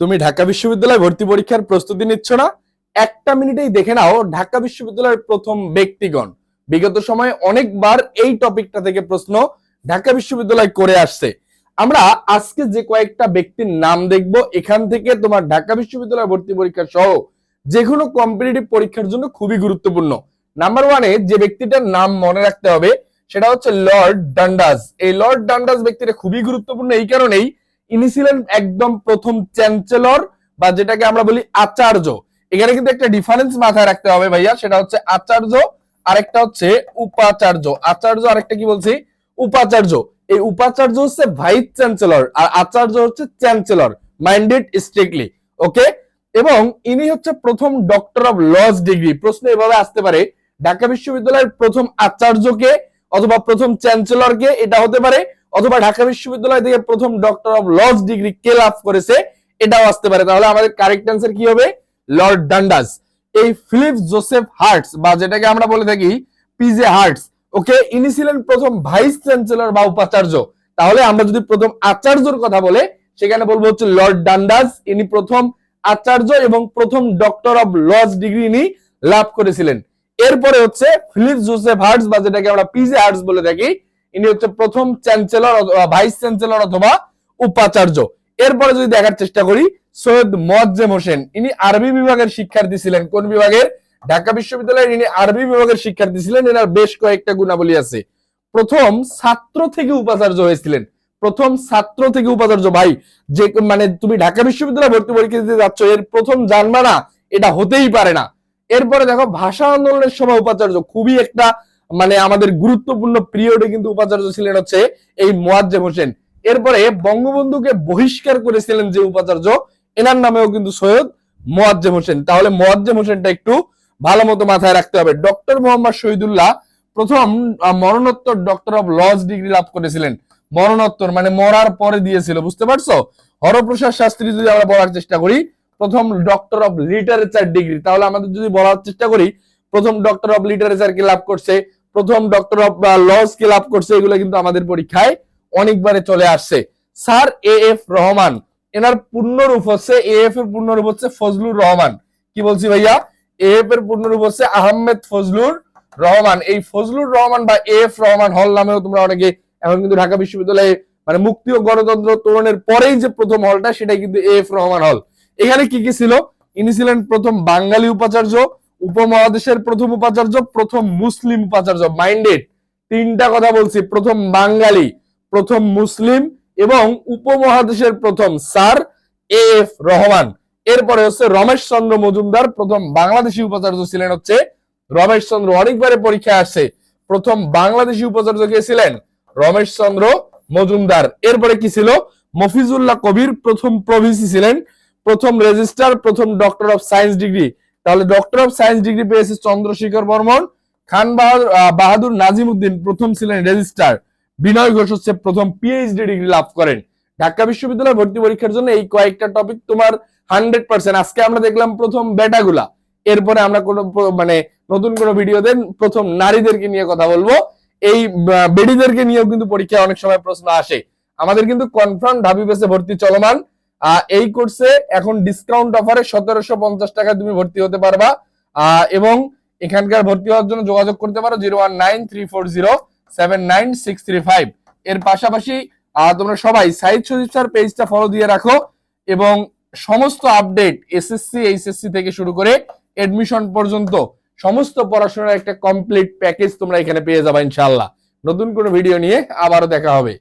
তুমি ঢাকা বিশ্ববিদ্যালয় ভর্তি পরীক্ষার প্রস্তুতি নিচ্ছ না? একটা মিনিটেই দেখে নাও ঢাকা বিশ্ববিদ্যালয়ের প্রথম ব্যক্তিগণ। বিগত সময়ে অনেকবার এই টপিকটা থেকে প্রশ্ন ঢাকা বিশ্ববিদ্যালয় করে আসছে। আমরা আজকে যে কয়েকটা ব্যক্তির নাম দেখব, এখান থেকে তোমার ঢাকা বিশ্ববিদ্যালয় ভর্তি পরীক্ষা সহ যে কোনো কম্পিটিটিভ পরীক্ষার জন্য খুবই গুরুত্বপূর্ণ। নাম্বার ওয়ানে যে ব্যক্তিটার নাম মনে রাখতে হবে, সেটা হচ্ছে লর্ড ডান্ডাস। এই লর্ড ডান্ডাস ব্যক্তিটা খুবই গুরুত্বপূর্ণ এই কারণেই ইনি ছিলেন একদম প্রথম চ্যান্সেলর বা যেটাকে আমরা বলি আচার্য। এখানে কিন্তু একটা ডিফারেন্স মাথায় রাখতে হবে ভাইয়া, সেটা হচ্ছে আচার্য, আরেকটা হচ্ছে উপাচার্য। আচার্য আরেকটা কি বলছি? উপাচার্য। এই উপাচার্য হচ্ছে ভাইস চ্যান্সেলর আর আচার্য হচ্ছে চ্যান্সেলর মাইন্ডেড স্ট্রিক্টলি ওকে এবং ইনি হচ্ছে প্রথম ডক্টর অফ লজ ডিগ্রি প্রশ্ন এভাবে আসতে পারে, ঢাকা বিশ্ববিদ্যালয়ের প্রথম আচার্যকে অথবা প্রথম চ্যান্সেলরকে এটা হতে পারে অথবা ঢাকা বিশ্ববিদ্যালয় থেকে প্রথম ডক্টর অফ লজ ডিগ্রি কে লাভ করেছে, এটাও আসতে পারে। তাহলে আমাদের কারেক্ট অ্যান্সার কি হবে? লর্ড ডান্ডাস এই ফিলিপ জোসেফ হার্টস বা যেটাকে আমরা বলে থাকি পিজে হার্টস ওকে ইনি ছিলেন প্রথম ভাইস চ্যান্সেলর বা উপাচার্য। তাহলে আমরা যদি প্রথম আচার্যর কথা বলে, সেখানে বলব হচ্ছে লর্ড ডান্ডাস ইনি প্রথম আচার্য এবং প্রথম ডক্টর অফ লজ ডিগ্রি ইনি লাভ করেছিলেন। এরপরে হচ্ছে ফিলিপ জোসেফ হার্টস বা যেটাকে আমরা পিজে হার্টস বলে থাকি ইনি হচ্ছে প্রথম চ্যান্সেলর ভাইস চ্যান্সেলর অথবা উপাচার্য। এরপরে যদি দেখার চেষ্টা করি, সৈয়দ মোয়াজ্জেম হোসেন, ইনি আরবি বিভাগের শিক্ষার্থী ছিলেন। কোন বিভাগের? ঢাকা বিশ্ববিদ্যালয়ের ইনি আরবি বিভাগের শিক্ষার্থী ছিলেন। এনার বেশ কয়েকটা গুণাবলী আছে। প্রথম, ছাত্র থেকে উপাচার্য হয়েছিলেন। প্রথম, ছাত্র থেকে উপাচার্য ভাই। যে মানে তুমি ঢাকা বিশ্ববিদ্যালয়ে ভর্তি পরীক্ষা দিতে যাচ্ছ, এর প্রথম জানবা না, এটা হতেই পারে না। এরপরে দেখো, ভাষা আন্দোলনের সময় উপাচার্য। খুবই একটা মানে আমাদের গুরুত্বপূর্ণ পিরিয়ডে কিন্তু উপাচার্য ছিলেন হচ্ছে এই মোয়াজ্জেম হোসেন। এরপরে বঙ্গবন্ধুকে বহিষ্কার করেছিলেন যে উপাচার্য, এনার নামেও কিন্তু সৈয়দ মোয়াজ্জেম হোসেন। তাহলে মোয়াজ্জেম হোসেনটা একটু ভালো মতো মাথায় রাখতে হবে। ডক্টর মোহাম্মদ শহীদুল্লাহ প্রথম মরণোত্তর ডক্টর অফ লজ ডিগ্রি লাভ করেছিলেন। মরণোত্তর মানে মরার পরে দিয়েছিল, বুঝতে পারছ? হরপ্রসাদ শাস্ত্রী যদি আমরা বলার চেষ্টা করি, প্রথম ডক্টর অফ লিটারেচার ডিগ্রি তাহলে আমাদের যদি বলার চেষ্টা করি, প্রথম ডক্টর অফ লিটারেচার কে লাভ করছে প্রথম ডক্টর অফ লজ কে লাভ করছে এগুলো কিন্তু আমাদের পরীক্ষায় অনেকবারে চলে আসছে। স্যার এ এফ রহমান এনার পূর্ণরূপ হচ্ছে এ এফ এর পূর্ণরূপ হচ্ছে ফজলুর রহমান। কি বলছি ভাইয়া? এ এফ এর পূর্ণরূপ হচ্ছে আহমেদ ফজলুর রহমান। এই ফজলুর রহমান বা এ এফ রহমান হল নামেও তোমরা অনেকে এখন কিন্তু ঢাকা বিশ্ববিদ্যালয়ে মানে মুক্তি ও গণতন্ত্র তরুণের পরেই যে প্রথম হলটা, সেটাই কিন্তু এ এফ রহমান হল। এখানে কি কি ছিল? ইনি ছিলেন প্রথম বাঙালি উপাচার্য উপমহাদেশের প্রথম উপাচার্য, প্রথম মুসলিম উপাচার্য। মাইন্ডেড তিনটা কথা বলছি। প্রথম বাঙালি, প্রথম মুসলিম এবং উপমহাদেশের প্রথম স্যার এ এফ রহমান। এরপরে হচ্ছে রমেশ চন্দ্র মজুমদার, প্রথম বাংলাদেশি উপাচার্য ছিলেন হচ্ছে রমেশ চন্দ্র অনেকবারে পরীক্ষায় আসছে। প্রথম বাংলাদেশি উপাচার্য কে ছিলেন? রমেশ চন্দ্র মজুমদার। এরপরে কি ছিল? মফিজুল্লাহ কবির প্রথম প্রভিসি ছিলেন, প্রথম রেজিস্ট্রার, প্রথম ডক্টর অফ সায়েন্স ডিগ্রি। তাহলে ডক্টর অফ সায়েন্স ডিগ্রি পেয়েছে চন্দ্রশেখর বর্মন। খান বাহাদুর বাহাদুর নাজিম উদ্দিন প্রথম ছিলেন রেজিস্ট্রার বিনয় ঘোষ হচ্ছে প্রথম পিএইচডি ডিগ্রি লাভ করেন। ঢাকা বিশ্ববিদ্যালয় ভর্তি পরীক্ষার জন্য এই কয়েকটা টপিক তোমার হান্ড্রেড পার্সেন্ট আজকে আমরা দেখলাম প্রথম বেটাগুলা। এরপরে আমরা কোনো মানে নতুন কোনো ভিডিও দেন প্রথম নারীদেরকে নিয়ে কথা বলব। এই বেডিদেরকে নিয়েও কিন্তু পরীক্ষায় অনেক সময় প্রশ্ন আসে। আমাদের কিন্তু কনফার্ম ঢাবি বেসে ভর্তি চলমান। এই কোর্সে এখন ডিসকাউন্ট অফারে সতেরোশো পঞ্চাশ টাকায় তুমি ভর্তি হতে পারবা। এবং এখানকার ভর্তি হওয়ার জন্য যোগাযোগ করতে পারো zero one nine three four zero seven nine six three five. এর পাশাপাশি তোমরা সবাই সাইদ সজিব স্যার পেজটা ফলো দিয়ে রাখো এবং সমস্ত আপডেট এসএসসি এইচএসসি থেকে শুরু করে এডমিশন পর্যন্ত সমস্ত পড়াশোনার একটা কমপ্লিট প্যাকেজ তোমরা এখানে পেয়ে যাবে ইনশাল্লাহ নতুন কোনো ভিডিও নিয়ে আবারও দেখা হবে।